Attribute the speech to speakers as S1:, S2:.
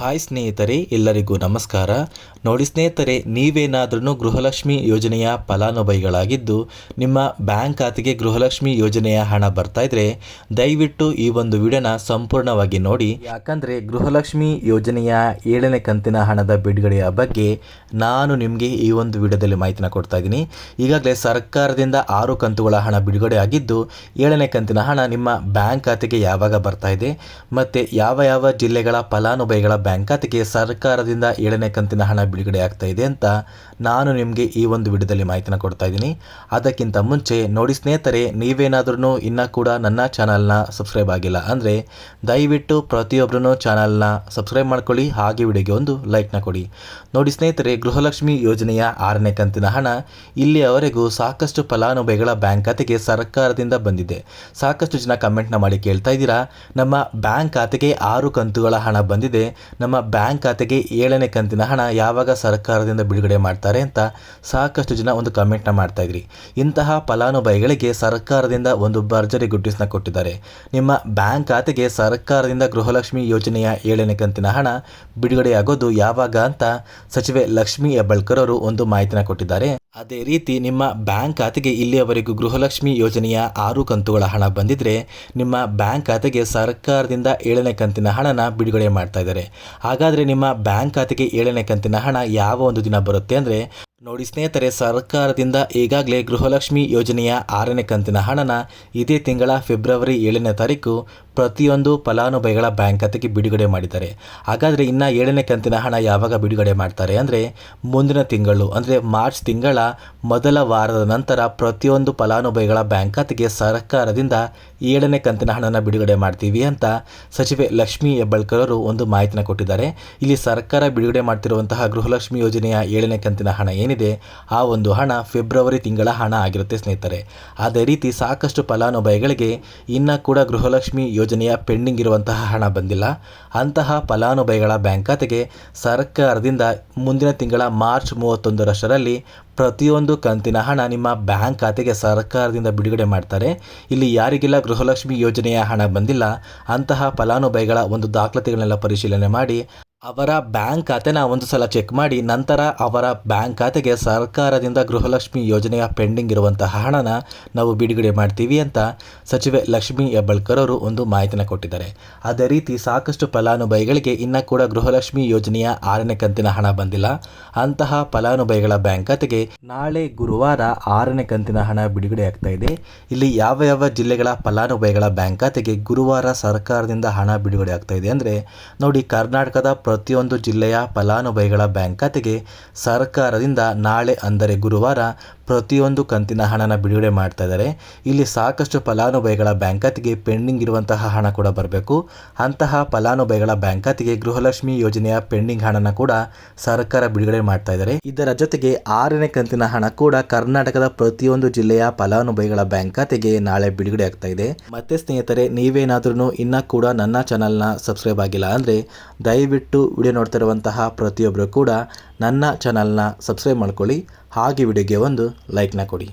S1: Hi ಸ್ನೇಹಿತರೆ, ಎಲ್ಲರಿಗೂ ನಮಸ್ಕಾರ. ನೋಡಿ ಸ್ನೇಹಿತರೆ ನೀವೇನಾದ್ರೂ ಗೃಹಲಕ್ಷ್ಮಿ ಯೋಜನೆಯ ಫಲಾನುಭವಿಗಳಾಗಿದ್ದು, ನಿಮ್ಮ ಬ್ಯಾಂಕ್ ಖಾತೆಗೆ ಗೃಹಲಕ್ಷ್ಮಿ ಯೋಜನೆಯ ಹಣ ಬರ್ತಾ ಇದ್ರೆ, ದಯವಿಟ್ಟು ಈ ಒಂದು ವಿಡಿಯೋನ ಸಂಪೂರ್ಣವಾಗಿ ನೋಡಿ. ಯಾಕಂದ್ರೆ ಗೃಹಲಕ್ಷ್ಮಿ ಯೋಜನೆಯ ಏಳನೇ ಕಂತಿನ ಹಣದ ಬಿಡುಗಡೆಯ ಬಗ್ಗೆ ನಾನು ನಿಮಗೆ ಈ ಒಂದು ವಿಡಿಯೋದಲ್ಲಿ ಮಾಹಿತಿನ ಕೊಡ್ತಾ ಇದ್ದೀನಿ. ಈಗಾಗಲೇ ಸರ್ಕಾರದಿಂದ ಆರು ಕಂತುಗಳ ಹಣ ಬಿಡುಗಡೆ ಆಗಿದ್ದು, ಏಳನೇ ಕಂತಿನ ಹಣ ನಿಮ್ಮ ಬ್ಯಾಂಕ್ ಖಾತೆಗೆ ಯಾವಾಗ ಬರ್ತಾ ಇದೆ, ಮತ್ತು ಯಾವ ಯಾವ ಜಿಲ್ಲೆಗಳ ಫಲಾನುಭವಿಗಳ ಬ್ಯಾಂಕ್ ಖಾತೆಗೆ ಸರ್ಕಾರದಿಂದ ಏಳನೇ ಕಂತಿನ ಹಣ ಬಿಡುಗಡೆ ಆಗ್ತಾ ಇದೆ ಅಂತ ನಾನು ನಿಮಗೆ ಈ ಒಂದು ವಿಡಿಯೋದಲ್ಲಿ ಮಾಹಿತಿನ ಕೊಡ್ತಾ ಇದ್ದೀನಿ. ಅದಕ್ಕಿಂತ ಮುಂಚೆ ನೋಡಿ ಸ್ನೇಹಿತರೆ ನೀವೇನಾದ್ರೂ ಇನ್ನೂ ಕೂಡ ನನ್ನ ಚಾನಲ್ನ ಸಬ್ಸ್ಕ್ರೈಬ್ ಆಗಿಲ್ಲ ಅಂದರೆ ದಯವಿಟ್ಟು ಪ್ರತಿಯೊಬ್ಬರೂ ಚಾನಲ್ನ ಸಬ್ಸ್ಕ್ರೈಬ್ ಮಾಡ್ಕೊಳ್ಳಿ, ಹಾಗೆ ವಿಡಿಯೋಗೆ ಒಂದು ಲೈಕ್ನ ಕೊಡಿ. ನೋಡಿ ಸ್ನೇಹಿತರೆ, ಗೃಹಲಕ್ಷ್ಮಿ ಯೋಜನೆಯ ಆರನೇ ಕಂತಿನ ಹಣ ಇಲ್ಲಿಯವರೆಗೂ ಸಾಕಷ್ಟು ಫಲಾನುಭವಿಗಳ ಬ್ಯಾಂಕ್ ಖಾತೆಗೆ ಸರ್ಕಾರದಿಂದ ಬಂದಿದೆ. ಸಾಕಷ್ಟು ಜನ ಕಮೆಂಟ್ನ ಮಾಡಿ ಕೇಳ್ತಾ ಇದ್ದೀರಾ, ನಮ್ಮ ಬ್ಯಾಂಕ್ ಖಾತೆಗೆ ಆರು ಕಂತುಗಳ ಹಣ ಬಂದಿದೆ. ನಮ್ಮ ಬ್ಯಾಂಕ್ ಖಾತೆಗೆ ಏಳನೇ ಕಂತಿನ ಹಣ ಯಾವಾಗ ಸರ್ಕಾರದಿಂದ ಬಿಡುಗಡೆ ಮಾಡ್ತಾರೆ ಅಂತ ಸಾಕಷ್ಟು ಜನ ಒಂದು ಕಮೆಂಟ್ನ ಮಾಡ್ತಾ ಇದ್ರಿ. ಇಂತಹ ಫಲಾನುಭವಿಗಳಿಗೆ ಸರ್ಕಾರದಿಂದ ಒಂದು ಭರ್ಜರಿ ಗುಡ್ಡಿಸ್ನ ಕೊಟ್ಟಿದ್ದಾರೆ. ನಿಮ್ಮ ಬ್ಯಾಂಕ್ ಖಾತೆಗೆ ಸರ್ಕಾರದಿಂದ ಗೃಹಲಕ್ಷ್ಮಿ ಯೋಜನೆಯ ಏಳನೇ ಕಂತಿನ ಹಣ ಬಿಡುಗಡೆಯಾಗೋದು ಯಾವಾಗ ಅಂತ ಸಚಿವೆ ಲಕ್ಷ್ಮಿ ಹೆಬ್ಬಳ್ಕರ್ ಅವರು ಒಂದು ಮಾಹಿತಿನ ಕೊಟ್ಟಿದ್ದಾರೆ. ಅದೇ ರೀತಿ ನಿಮ್ಮ ಬ್ಯಾಂಕ್ ಖಾತೆಗೆ ಇಲ್ಲಿಯವರೆಗೂ ಗೃಹಲಕ್ಷ್ಮಿ ಯೋಜನೆಯ ಆರು ಕಂತುಗಳ ಹಣ ಬಂದಿದ್ರೆ ನಿಮ್ಮ ಬ್ಯಾಂಕ್ ಖಾತೆಗೆ ಸರ್ಕಾರದಿಂದ ಏಳನೇ ಕಂತಿನ ಹಣನ ಬಿಡುಗಡೆ ಮಾಡ್ತಾ ಇದ್ದಾರೆ. ಹಾಗಾದರೆ ನಿಮ್ಮ ಬ್ಯಾಂಕ್ ಖಾತೆಗೆ ಏಳನೇ ಕಂತಿನ ಹಣ ಯಾವ ಒಂದು ದಿನ ಬರುತ್ತೆ ಅಂದರೆ, ನೋಡಿ ಸ್ನೇಹಿತರೆ, ಸರ್ಕಾರದಿಂದ ಈಗಾಗಲೇ ಗೃಹಲಕ್ಷ್ಮಿ ಯೋಜನೆಯ ಆರನೇ ಕಂತಿನ ಹಣನ ಇದೇ ತಿಂಗಳ ಫೆಬ್ರವರಿ ಏಳನೇ ತಾರೀಕು ಪ್ರತಿಯೊಂದು ಫಲಾನುಭವಿಗಳ ಬ್ಯಾಂಕ್ ಖಾತೆಗೆ ಬಿಡುಗಡೆ ಮಾಡಿದ್ದಾರೆ. ಹಾಗಾದರೆ ಇನ್ನು ಏಳನೇ ಕಂತಿನ ಹಣ ಯಾವಾಗ ಬಿಡುಗಡೆ ಮಾಡ್ತಾರೆ? ಅಂದರೆ ಮುಂದಿನ ತಿಂಗಳು, ಅಂದರೆ ಮಾರ್ಚ್ ತಿಂಗಳ ಮೊದಲ ವಾರದ ನಂತರ ಪ್ರತಿಯೊಂದು ಫಲಾನುಭವಿಗಳ ಬ್ಯಾಂಕ್ ಖಾತೆಗೆ ಸರ್ಕಾರದಿಂದ ಏಳನೇ ಕಂತಿನ ಹಣನ ಬಿಡುಗಡೆ ಮಾಡ್ತೀವಿ ಅಂತ ಸಚಿವೆ ಲಕ್ಷ್ಮಿ ಹೆಬ್ಬಾಳ್ಕರ್ ಅವರು ಒಂದು ಮಾಹಿತಿನ ಕೊಟ್ಟಿದ್ದಾರೆ. ಇಲ್ಲಿ ಸರ್ಕಾರ ಬಿಡುಗಡೆ ಮಾಡ್ತಿರುವಂತಹ ಗೃಹಲಕ್ಷ್ಮಿ ಯೋಜನೆಯ ಏಳನೇ ಕಂತಿನ ಹಣ ಏನಿದೆ, ಆ ಒಂದು ಹಣ ಫೆಬ್ರವರಿ ತಿಂಗಳ ಹಣ ಆಗಿರುತ್ತೆ ಸ್ನೇಹಿತರೆ. ಅದೇ ರೀತಿ ಸಾಕಷ್ಟು ಫಲಾನುಭವಿಗಳಿಗೆ ಇನ್ನೂ ಕೂಡ ಗೃಹಲಕ್ಷ್ಮಿ ಯೋಜನೆಯ ಪೆಂಡಿಂಗ್ ಇರುವಂತಹ ಹಣ ಬಂದಿಲ್ಲ. ಅಂತಹ ಫಲಾನುಭವಿಗಳ ಬ್ಯಾಂಕ್ ಖಾತೆಗೆ ಸರ್ಕಾರದಿಂದ ಮುಂದಿನ ತಿಂಗಳ ಮಾರ್ಚ್ ಮೂವತ್ತೊಂದರಷ್ಟರಲ್ಲಿ ಪ್ರತಿಯೊಂದು ಕಂತಿನ ಹಣ ನಿಮ್ಮ ಬ್ಯಾಂಕ್ ಖಾತೆಗೆ ಸರ್ಕಾರದಿಂದ ಬಿಡುಗಡೆ ಮಾಡ್ತಾರೆ. ಇಲ್ಲಿ ಯಾರಿಗೆಲ್ಲ ಗೃಹಲಕ್ಷ್ಮಿ ಯೋಜನೆಯ ಹಣ ಬಂದಿಲ್ಲ, ಅಂತಹ ಫಲಾನುಭವಿಗಳ ಒಂದು ದಾಖಲಾತಿಗಳನ್ನೆಲ್ಲ ಪರಿಶೀಲನೆ ಮಾಡಿ ಅವರ ಬ್ಯಾಂಕ್ ಖಾತೆನ ಒಂದು ಸಲ ಚೆಕ್ ಮಾಡಿ ನಂತರ ಅವರ ಬ್ಯಾಂಕ್ ಖಾತೆಗೆ ಸರ್ಕಾರದಿಂದ ಗೃಹಲಕ್ಷ್ಮಿ ಯೋಜನೆಯ ಪೆಂಡಿಂಗ್ ಇರುವಂತಹ ಹಣನ ನಾವು ಬಿಡುಗಡೆ ಮಾಡ್ತೀವಿ ಅಂತ ಸಚಿವೆ ಲಕ್ಷ್ಮಿ ಹೆಬ್ಬಳ್ಕರ್ ಅವರು ಒಂದು ಮಾಹಿತಿನ ಕೊಟ್ಟಿದ್ದಾರೆ. ಅದೇ ರೀತಿ ಸಾಕಷ್ಟು ಫಲಾನುಭವಿಗಳಿಗೆ ಇನ್ನೂ ಕೂಡ ಗೃಹಲಕ್ಷ್ಮಿ ಯೋಜನೆಯ ಆರನೇ ಕಂತಿನ ಹಣ ಬಂದಿಲ್ಲ. ಅಂತಹ ಫಲಾನುಭವಿಗಳ ಬ್ಯಾಂಕ್ ಖಾತೆಗೆ ನಾಳೆ ಗುರುವಾರ ಆರನೇ ಕಂತಿನ ಹಣ ಬಿಡುಗಡೆ ಆಗ್ತಾ ಇದೆ. ಇಲ್ಲಿ ಯಾವ ಯಾವ ಜಿಲ್ಲೆಗಳ ಫಲಾನುಭವಿಗಳ ಬ್ಯಾಂಕ್ ಖಾತೆಗೆ ಗುರುವಾರ ಸರ್ಕಾರದಿಂದ ಹಣ ಬಿಡುಗಡೆ ಆಗ್ತಾ ಇದೆ ಅಂದರೆ ನೋಡಿ ಕರ್ನಾಟಕದ ಪ್ರತಿಯೊಂದು ಜಿಲ್ಲೆಯ ಫಲಾನುಭವಿಗಳ ಬ್ಯಾಂಕ್ ಖಾತೆಗೆ ಸರ್ಕಾರದಿಂದ ನಾಳೆ ಅಂದರೆ ಗುರುವಾರ ಪ್ರತಿಯೊಂದು ಕಂತಿನ ಹಣನ ಬಿಡುಗಡೆ ಮಾಡ್ತಾ ಇದ್ದಾರೆ. ಇಲ್ಲಿ ಸಾಕಷ್ಟು ಫಲಾನುಭವಿಗಳ ಬ್ಯಾಂಕ್ ಖಾತೆಗೆ ಪೆಂಡಿಂಗ್ ಇರುವಂತಹ ಹಣ ಕೂಡ ಬರಬೇಕು. ಅಂತಹ ಫಲಾನುಭವಿಗಳ ಬ್ಯಾಂಕ್ ಖಾತೆಗೆ ಗೃಹಲಕ್ಷ್ಮಿ ಯೋಜನೆಯ ಪೆಂಡಿಂಗ್ ಹಣನ ಕೂಡ ಸರ್ಕಾರ ಬಿಡುಗಡೆ ಮಾಡ್ತಾ ಇದ್ದಾರೆ. ಇದರ ಜೊತೆಗೆ ಆರನೇ ಕಂತಿನ ಹಣ ಕೂಡ ಕರ್ನಾಟಕದ ಪ್ರತಿಯೊಂದು ಜಿಲ್ಲೆಯ ಫಲಾನುಭವಿಗಳ ಬ್ಯಾಂಕ್ ಖಾತೆಗೆ ನಾಳೆ ಬಿಡುಗಡೆ ಆಗ್ತಾ ಇದೆ. ಮತ್ತೆ ಸ್ನೇಹಿತರೆ, ನೀವೇನಾದ್ರೂ ಇನ್ನೂ ಕೂಡ ನನ್ನ ಚಾನಲ್ನ ಸಬ್ಸ್ಕ್ರೈಬ್ ಆಗಿಲ್ಲ ಅಂದರೆ ದಯವಿಟ್ಟು ವಿಡಿಯೋ ನೋಡ್ತಾ ಇರುವಂತಹ ಪ್ರತಿಯೊಬ್ಬರು ಕೂಡ ನನ್ನ ಚಾನಲ್ನ ಸಬ್ಸ್ಕ್ರೈಬ್ ಮಾಡ್ಕೊಳ್ಳಿ. ಹಾಗೆ ವಿಡಿಯೋಗೆ ಒಂದು ಲೈಕ್ನ ಕೊಡಿ.